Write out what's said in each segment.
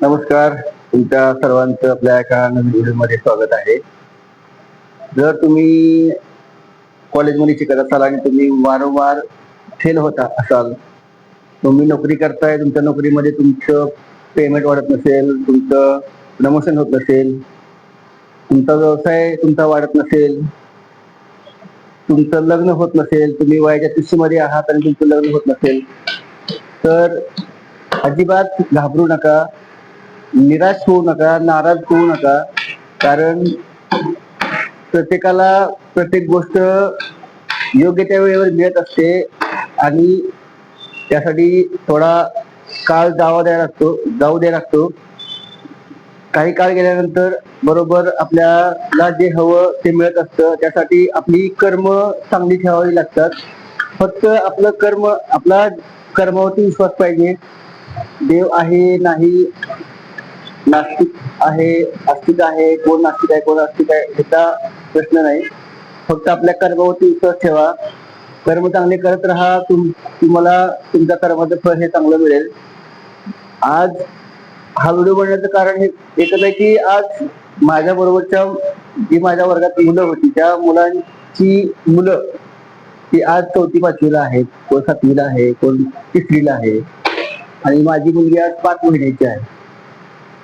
नमस्कार. तुमच्या सर्वांचं आपल्या एका नवीन व्हिडिओमध्ये स्वागत आहे. जर तुम्ही कॉलेजमध्ये शिकत असाल आणि तुम्ही वारंवार फेल होता असाल तुम्ही नोकरी करताय तुमच्या नोकरीमध्ये तुमचं पेमेंट वाढत नसेल तुमचं प्रमोशन होत नसेल तुमचा व्यवसाय तुमचा वाढत नसेल तुमचं लग्न होत नसेल तुम्ही वयाच्या तिशीमध्ये आहात आणि तुमचं लग्न होत नसेल तर अजिबात घाबरू नका. निराश होऊ नका नाराज होऊ नका. कारण प्रत्येकाला प्रत्येक गोष्ट योग्य त्या वेळेवर मिळत असते आणि त्यासाठी थोडा काळ जावा द्यायला लागतो जाऊ द्यायला लागतो. काही काळ गेल्यानंतर बरोबर आपल्याला जे हवं ते मिळत असतं. त्यासाठी आपली कर्म चांगली ठेवावी लागतात. फक्त आपलं कर्म आपला कर्मावरती विश्वास पाहिजे. देव आहे नाही नास्तिक आहे आस्तिक आहे कोण नास्तिक आहे कोण आस्तिक आहे ह्याचा प्रश्न नाही. फक्त आपल्या कर्मावरती विश्वास ठेवा. कर्म चांगले करत राहा तुम तुम्हाला तुमच्या कर्माचं फळ हे चांगलं मिळेल. आज हा व्हिडिओ बनण्याचं कारण हे एकच आहे की आज माझ्या बरोबरच्या जी माझ्या वर्गात मुलं होती त्या मुलांची मुलं ती आज चौथी पाचवीला आहेत. कोण सातवीला आहे कोण तिसरीला आहे. आणि माझी मुलगी आज पाच महिन्याची आहे.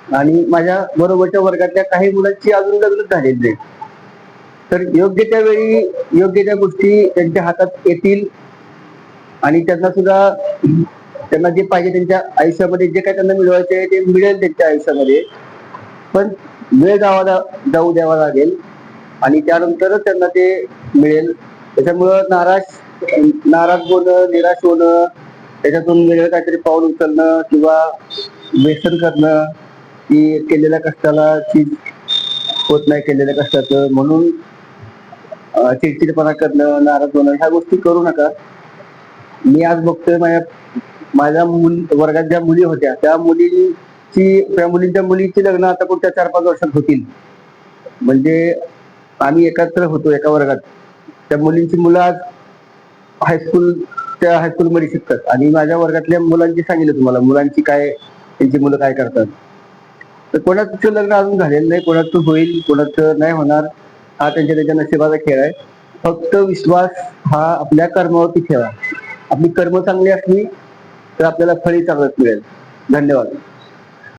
आणि माझ्या बरोबरच्या वर्गातल्या काही मुलांची अजून लग्न झालेली नाही तर योग्य त्या वेळी योग्य त्या गोष्टी त्यांच्या हातात येतील आणि त्यांना सुद्धा त्यांना जे पाहिजे त्यांच्या आयुष्यामध्ये जे काय त्यांना मिळवायचे आहे ते मिळेल त्यांच्या आयुष्यामध्ये. पण वेळ जावा जाऊ द्यावा लागेल आणि त्यानंतरच त्यांना ते मिळेल. त्याच्यामुळं नाराज नाराज होणं निराश होणं त्याच्यातून वेगळं काहीतरी पाऊल उचलणं किंवा व्यसन करणं की केलेल्या कष्टाला चीज होत नाही केलेल्या कष्टाचं. म्हणून चिडचिडपणा करणं नाराज होणं ह्या गोष्टी करू नका. मी आज बघतोय माझ्या माझ्या मुल वर्गात ज्या मुली होत्या त्या मुलींची त्या मुलींच्या मुलीची लग्न आता पुढच्या चार पाच वर्षात होतील. म्हणजे आम्ही एकत्र होतो एका वर्गात. त्या मुलींची मुलं आज हायस्कूल त्या हायस्कूलमध्ये शिकतात. आणि माझ्या वर्गातल्या मुलांची सांगितलं तुम्हाला मुलांची काय त्यांची मुलं काय करतात. तर कोणाचं लग्न अजून झालेलं नाही कोणाचं होईल कोणाचं नाही होणार हा त्यांच्या त्याच्या नशिबाचा खेळ आहे. फक्त विश्वास हा आपल्या कर्मावरती ठेवा. आपली कर्म चांगली असली तर आपल्याला फळी चांगलंच मिळेल. धन्यवाद.